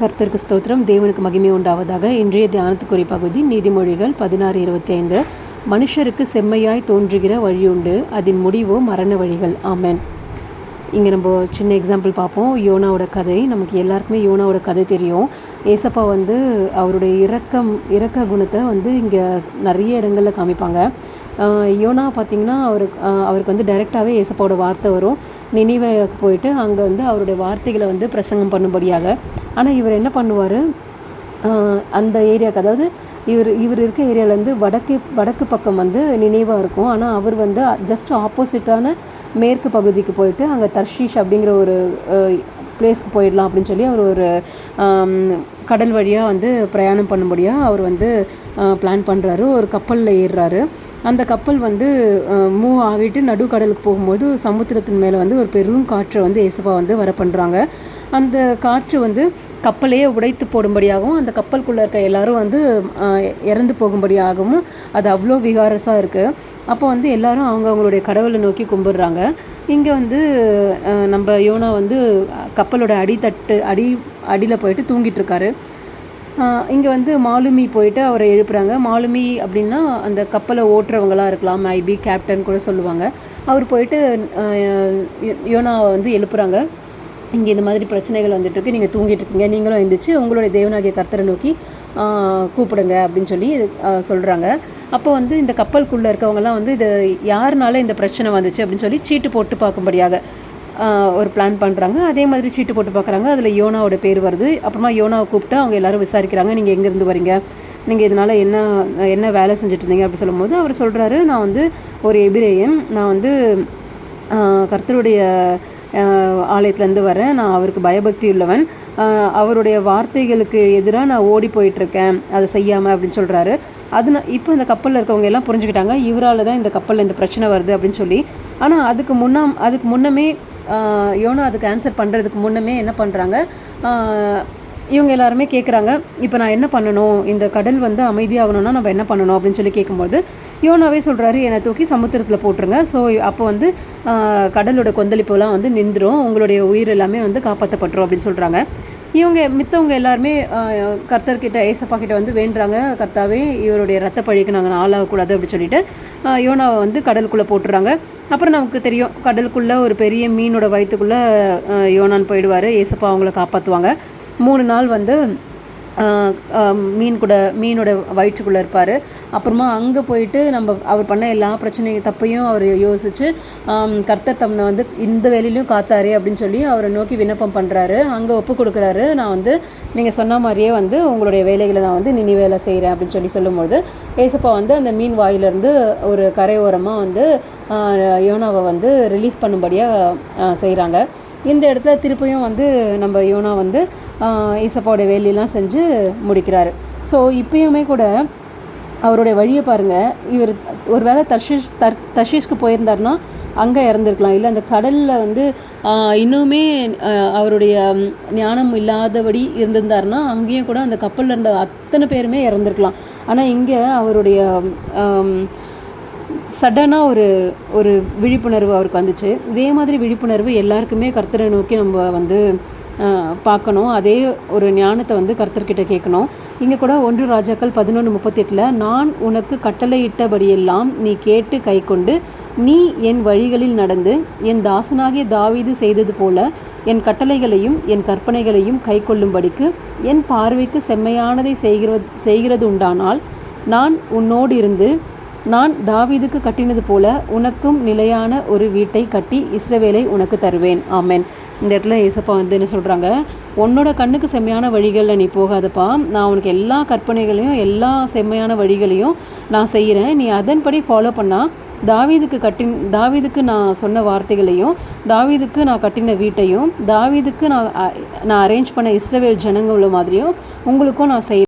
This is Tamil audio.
கர்த்தருக்கு ஸ்தோத்திரம். தேவனுக்கு மகிமை உண்டாவதாக. இன்றைய தியானத்துக்குரிய பகுதி நீதிமொழிகள் பதினாறு இருபத்தி ஐந்து மனுஷருக்கு செம்மையாய் தோன்றுகிற வழியுண்டு. அதன் முடிவோ மரண வழிகள். ஆமென். இங்கே நம்ம சின்ன எக்ஸாம்பிள் பார்ப்போம். யோனாவோட கதை. நமக்கு எல்லாருக்குமே யோனாவோட கதை தெரியும். ஏசப்பா வந்து அவருடைய இரக்கம் இரக்க குணத்தை வந்து இங்கே நிறைய இடங்களில் காமிப்பாங்க. யோனா பார்த்திங்கன்னா அவருக்கு அவருக்கு வந்து டைரெக்டாகவே ஏசப்பாவோட வார்த்தை வரும். நினைவுக்கு போயிட்டு அங்கே வந்து அவருடைய வார்த்தைகளை வந்து பிரசங்கம் பண்ணும்படியாக. ஆனால் இவர் என்ன பண்ணுவார்? அந்த ஏரியாவுக்கு அதாவது இவர் இவர் இருக்க ஏரியாவிலேருந்து வடக்கு வடக்கு பக்கம் வந்து நினைவாக இருக்கும். ஆனால் அவர் வந்து ஜஸ்ட் ஆப்போசிட்டான மேற்கு பகுதிக்கு போயிட்டு அங்கே தர்ஷீஷ் அப்படிங்கிற ஒரு பிளேஸ்க்கு போயிடலாம் அப்படின்னு சொல்லி அவர் ஒரு கடல் வழியாக வந்து பிரயாணம் பண்ணும்படியாக அவர் வந்து பிளான் பண்ணுறாரு ஒரு கப்பலில் ஏறுறாரு. அந்த கப்பல் வந்து மூவ் ஆகிட்டு நடுக்கடலுக்கு போகும்போது சமுத்திரத்தின் மேலே வந்து ஒரு பெரும் காற்றை வந்து ஏசப்பா வந்து வர பண்ணுறாங்க அந்த காற்று வந்து கப்பலையே உடைத்து போடும்படியாகவும் அந்த கப்பலுக்குள்ளே இருக்க எல்லாரும் வந்து இறந்து போகும்படியாகவும் அது அவ்வளோ விகாரஸாக இருக்குது அப்போ வந்து எல்லாரும் அவங்க அவங்களுடைய கடவுளை நோக்கி கும்பிடுறாங்க. இங்கே வந்து நம்ம யோனா வந்து கப்பலோட அடித்தட்டு அடி அடியில் போயிட்டு தூங்கிட்டு இருக்காரு. இங்கே வந்து மாலுமி போயிட்டு அவரை எழுப்புறாங்க. மாலுமி அப்படின்னா அந்த கப்பலை ஓட்டுறவங்களாக இருக்கலாம். ஐபி கேப்டன் கூட சொல்லுவாங்க. அவர் போயிட்டு யோனாவை வந்து எழுப்புறாங்க. இங்கே இந்த மாதிரி பிரச்சனைகள் வந்துட்டுருக்கு நீங்கள் தூங்கிட்டு இருக்கீங்க. நீங்களும் எழுந்திரிச்சு உங்களுடைய தேவனாகிய கர்த்தரை நோக்கி கூப்பிடுங்க அப்படின்னு சொல்லி சொல்கிறாங்க அப்போ வந்து இந்த கப்பலுக்குள்ளே இருக்கவங்கலாம் வந்து இது யாருனால இந்த பிரச்சனை வந்துச்சு அப்படின்னு சொல்லி சீட்டு போட்டு பார்க்கும்படியாக ஒரு பிளான் பண்ணுறாங்க அதே மாதிரி சீட்டு போட்டு பார்க்குறாங்க அதில் யோனாவோட பேர் வருது. அப்புறமா யோனாவை கூப்பிட்டு அவங்க எல்லாரும் விசாரிக்கிறாங்க. நீங்கள் எங்கேருந்து வரீங்க? நீங்கள் இதனால் என்ன என்ன வேலை செஞ்சுட்டு இருந்தீங்க? அப்படி சொல்லும்போது அவர் சொல்கிறாரு நான் வந்து ஒரு எபிரேயன். நான் வந்து கர்த்தருடைய ஆலயத்துலேருந்து வரேன். நான் அவருக்கு பயபக்தி உள்ளவன். அவருடைய வார்த்தைகளுக்கு எதிராக நான் ஓடி போயிட்டுருக்கேன். அதை செய்யாமல் அப்படின்னு சொல்கிறாரு அது நான் இப்போ இந்த கப்பலில் இருக்கவங்க எல்லாம் புரிஞ்சுக்கிட்டாங்க. இவரால் தான் இந்த கப்பலில் இந்த பிரச்சனை வருது அப்படின்னு சொல்லி. ஆனால் அதுக்கு முன்னா அதுக்கு முன்னமே யோனா அதுக்கு ஆன்சர் பண்ணுறதுக்கு முன்னமே என்ன பண்ணுறாங்க இவங்க எல்லாருமே கேட்குறாங்க இப்போ நான் என்ன பண்ணணும்? இந்த கடல் வந்து அமைதியாகணும்னா நம்ம என்ன பண்ணணும் அப்படின்னு சொல்லி கேட்கும்போது யோனாவே சொல்கிறாரு என்னை தூக்கி சமுத்திரத்தில் போட்டுருங்க. ஸோ அப்போ வந்து கடலோட கொந்தளிப்புலாம் வந்து நின்றுடும் உங்களுடைய உயிர் எல்லாமே வந்து காப்பாற்றப்பட்டுரும் அப்படின்னு சொல்கிறாங்க இவங்க மித்தவங்க எல்லாருமே கர்த்தர்கிட்ட ஏசப்பா கிட்ட வந்து வேண்டுறாங்க. கர்த்தாவே இவருடைய ரத்த பழிக்கு நாங்கள் ஆளாகக்கூடாது அப்படின்னு சொல்லிட்டு யோனாவை வந்து கடலுக்குள்ளே போட்டுறாங்க. அப்புறம் நமக்கு தெரியும் கடலுக்குள்ளே ஒரு பெரிய மீனோட வயிற்றுக்குள்ளே யோனான் போயிடுவார். ஏசப்பா அவங்கள காப்பாற்றுவாங்க மூணு நாள் வந்து மீன் கூட மீனோட வயிற்றுக்குள்ளே இருப்பார். அப்புறமா அங்கே போயிட்டு நம்ம அவர் பண்ண எல்லா பிரச்சனையும் தப்பையும் அவர் யோசித்து கர்த்தர் தம்னை வந்து இந்த வேலையிலையும் காத்தாரு அப்படின்னு சொல்லி அவரை நோக்கி விண்ணப்பம் பண்ணுறாரு அங்கே ஒப்பு கொடுக்குறாரு. நான் வந்து நீங்கள் சொன்ன மாதிரியே வந்து உங்களுடைய வேலைகளை நான் வந்து நினி வேலை செய்கிறேன் அப்படின்னு சொல்லி சொல்லும்போது ஏசப்பா வந்து அந்த மீன் வாயிலிருந்து ஒரு கரையோரமாக வந்து யோனாவை வந்து ரிலீஸ் பண்ணும்படியாக செய்கிறாங்க இந்த இடத்துல திருப்பியும் வந்து நம்ம யோனா வந்து ஆஹ், வேலையெல்லாம் செஞ்சு முடிக்கிறாரு. ஸோ இப்பயுமே கூட அவருடைய வழியை பாருங்கள் இவர் ஒருவேளை தர்ஷிஷ் தர் தர்ஷிஷ்க்கு போயிருந்தாருன்னா அங்கே இறந்துருக்கலாம். இல்லை அந்த கடலில் வந்து இன்னுமே அவருடைய ஞானம் இல்லாதபடி இருந்திருந்தாருன்னா அங்கேயும் கூட அந்த கப்பலில் இருந்த அத்தனை பேருமே இறந்துருக்கலாம். ஆனால் இங்கே அவருடைய சடனாக ஒரு ஒரு விழிப்புணர்வு அவருக்கு வந்துச்சு. இதே மாதிரி விழிப்புணர்வு எல்லாருக்குமே கர்த்தரை நோக்கி நம்ம வந்து பார்க்கணும். அதே ஒரு ஞானத்தை வந்து கர்த்தர்கிட்ட கேட்கணும். இங்கே கூட ஒன்று ராஜாக்கள் பதினொன்று முப்பத்தெட்டில் நான் உனக்கு கட்டளையிட்டபடியெல்லாம் நீ கேட்டு கைக்கொண்டு நீ என் வழிகளில் நடந்து என் தாசனாகிய தாவீது செய்தது போல என் கட்டளைகளையும் என் கற்பனைகளையும் கைக்கொள்ளும்படிக்கு என் பார்வைக்கு செம்மையானதை செய்கிற செய்கிறது உண்டானால் நான் உன்னோடு இருந்து நான் தாவீதுக்கு கட்டினது போல உனக்கும் நிலையான ஒரு வீட்டை கட்டி இஸ்ரவேலை உனக்கு தருவேன். ஆமேன். இந்த இடத்துல ஏசப்பா வந்து என்ன சொல்கிறாங்க உன்னோட கண்ணுக்கு செம்மையான வழிகளில் நீ போகாதப்பா. நான் உனக்கு எல்லா கற்பனைகளையும் எல்லா செம்மையான வழிகளையும் நான் செய்கிறேன் நீ அதன்படி ஃபாலோ பண்ணால் தாவீதுக்கு கட்டின் தாவீதுக்கு நான் சொன்ன வார்த்தைகளையும் தாவீதுக்கு நான் கட்டின வீட்டையும் தாவீதுக்கு நான் அ- நான் அரேஞ்ச் பண்ண இஸ்ரவேல் ஜனங்கள மாதிரியும் உங்களுக்கும் நான் செய்